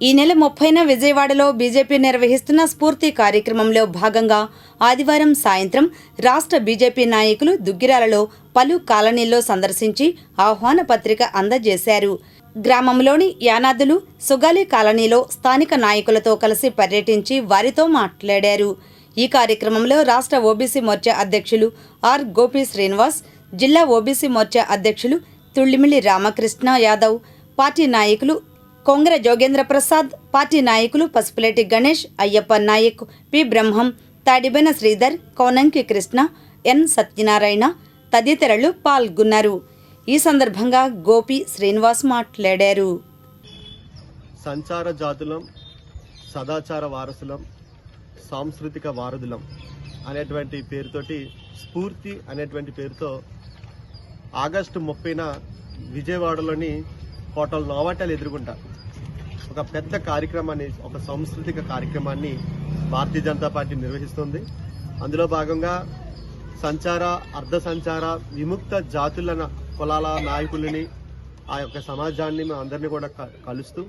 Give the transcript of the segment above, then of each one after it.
ఈ నెల ముప్పైన విజయవాడలో బీజేపీ నిర్వహిస్తున్న స్ఫూర్తి కార్యక్రమంలో భాగంగా ఆదివారం సాయంత్రం రాష్ట్ర బీజేపీ నాయకులు దుగ్గిరాలలో పలు కాలనీల్లో సందర్శించి ఆహ్వాన పత్రిక అందజేశారు. గ్రామంలోని యానాదులు సుగాలి కాలనీలో స్థానిక నాయకులతో కలిసి పర్యటించి వారితో మాట్లాడారు. ఈ కార్యక్రమంలో రాష్ట్ర ఓబీసీ మోర్చా అధ్యక్షులు ఆర్ గోపి శ్రీనివాస్ జిల్లా ఓబీసీ మోర్చా అధ్యక్షులు తుళ్ళిమిళి రామకృష్ణ యాదవ్ పార్టీ నాయకులు కొంగ్ర జోగేంద్ర ప్రసాద్ పార్టీ నాయకులు పసుపులేటి గణేష్ అయ్యప్ప నాయక్ పి బ్రహ్మం తాడిబెన శ్రీధర్ కోనంకి కృష్ణ ఎన్ సత్యనారాయణ తదితరులు పాల్గొన్నారు. ఈ సందర్భంగా గోపి శ్రీనివాస్ మాట్లాడారు. సంచార జాతులం సదాచార వారసులం సాంస్కృతిక వారధులం అనేటువంటి పేరుతోటి స్ఫూర్తి అనేటువంటి పేరుతో ఆగస్టు ముప్పైన విజయవాడలోని హోటల్ నోవాటల్ ఎదురుగుంటా ఒక పెద్ద కార్యక్రమాన్ని ఒక సాంస్కృతిక కార్యక్రమాన్ని భారతీయ జనతా పార్టీ నిర్వహిస్తుంది. అందులో భాగంగా సంచార అర్ధ సంచార విముక్త జాతుల న- కులాల నాయకులని ఆ యొక్క సమాజాన్ని మేము అందరినీ కూడా క- కలుస్తూ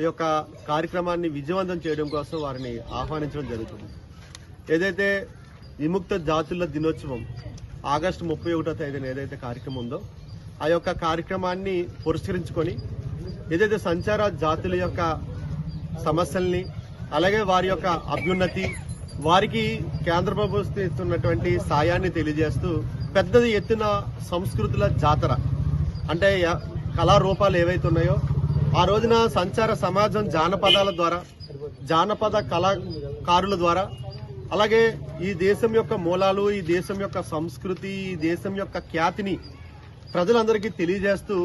ఈ యొక్క కార్యక్రమాన్ని విజయవంతం చేయడం కోసం వారిని ఆహ్వానించడం జరుగుతుంది. ఏదైతే విముక్త జాతుల దినోత్సవం ఆగస్టు ముప్పై ఒకటో తేదీన ఏదైతే కార్యక్రమం ఉందో ఆ యొక్క కార్యక్రమాన్ని పురస్కరించుకొని ఏదైతే సంచార జాతుల యొక్క సమస్యల్ని అలాగే వారి యొక్క అభ్యున్నతి వారికి కేంద్ర ప్రభుత్వం ఇస్తున్నటువంటి సాయాన్ని తెలియజేస్తూ పెద్ద ఎత్తున సంస్కృతుల జాతర. అంటే కళారూపాలు ఏవైతే ఉన్నాయో ఆ రోజున సంచార సమాజం జానపదాల ద్వారా జానపద కళాకారుల ద్వారా అలాగే ఈ దేశం యొక్క మూలాలు ఈ దేశం యొక్క సంస్కృతి ఈ దేశం యొక్క ఖ్యాతిని ప్రజలందరికీ తెలియజేస్తూ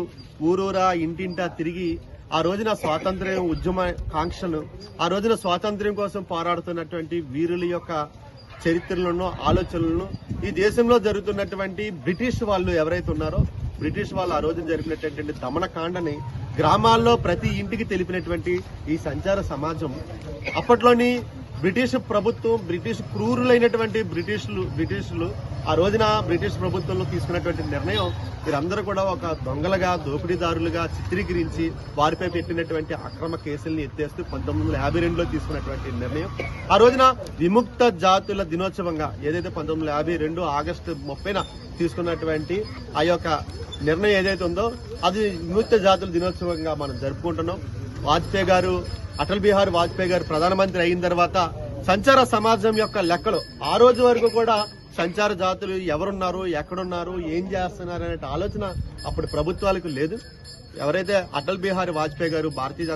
ఊరూరా ఇంటింటా తిరిగి ఆ రోజున స్వాతంత్ర్యం ఉద్యమ కాంక్షను ఆ రోజున స్వాతంత్ర్యం కోసం పోరాడుతున్నటువంటి వీరుల యొక్క చరిత్రలను ఆలోచనలను ఈ దేశంలో జరుగుతున్నటువంటి బ్రిటిష్ వాళ్ళు ఎవరైతే ఉన్నారో బ్రిటిష్ వాళ్ళు ఆ రోజు జరిపినటువంటి దమనకాండని గ్రామాల్లో ప్రతి ఇంటికి తెలిపినటువంటి ఈ సంచార సమాజం. అప్పట్లోని బ్రిటిష్ ప్రభుత్వం బ్రిటిష్ క్రూరులైనటువంటి బ్రిటిష్లు బ్రిటిష్లు ఆ రోజున బ్రిటిష్ ప్రభుత్వంలో తీసుకున్నటువంటి నిర్ణయం వీరందరూ కూడా ఒక దొంగలుగా దోపిడీదారులుగా చిత్రీకరించి వారిపై పెట్టినటువంటి అక్రమ కేసుల్ని ఎత్తేస్తూ పంతొమ్మిది వందల యాభై రెండులో తీసుకున్నటువంటి నిర్ణయం. ఆ రోజున విముక్త జాతుల దినోత్సవంగా ఏదైతే పంతొమ్మిది వందల యాభై రెండు ఆగస్టు ముప్పైన తీసుకున్నటువంటి ఆ యొక్క నిర్ణయం ఏదైతే ఉందో అది విముక్త జాతుల దినోత్సవంగా మనం జరుపుకుంటున్నాం. వాజ్పేయి గారు అటల్ బిహార్ వాజ్పేయి గారు ప్రధానమంత్రి అయిన తర్వాత సంచార సమాజం యొక్క లెక్కలు. ఆ రోజు వరకు కూడా సంచార జాతులు ఎవరున్నారు ఎక్కడున్నారు ఏం చేస్తున్నారు అనే ఆలోచన అప్పుడు ప్రభుత్వాలకు లేదు. ఎవరైతే అటల్ బిహారీ వాజ్పేయి గారు భారతీయ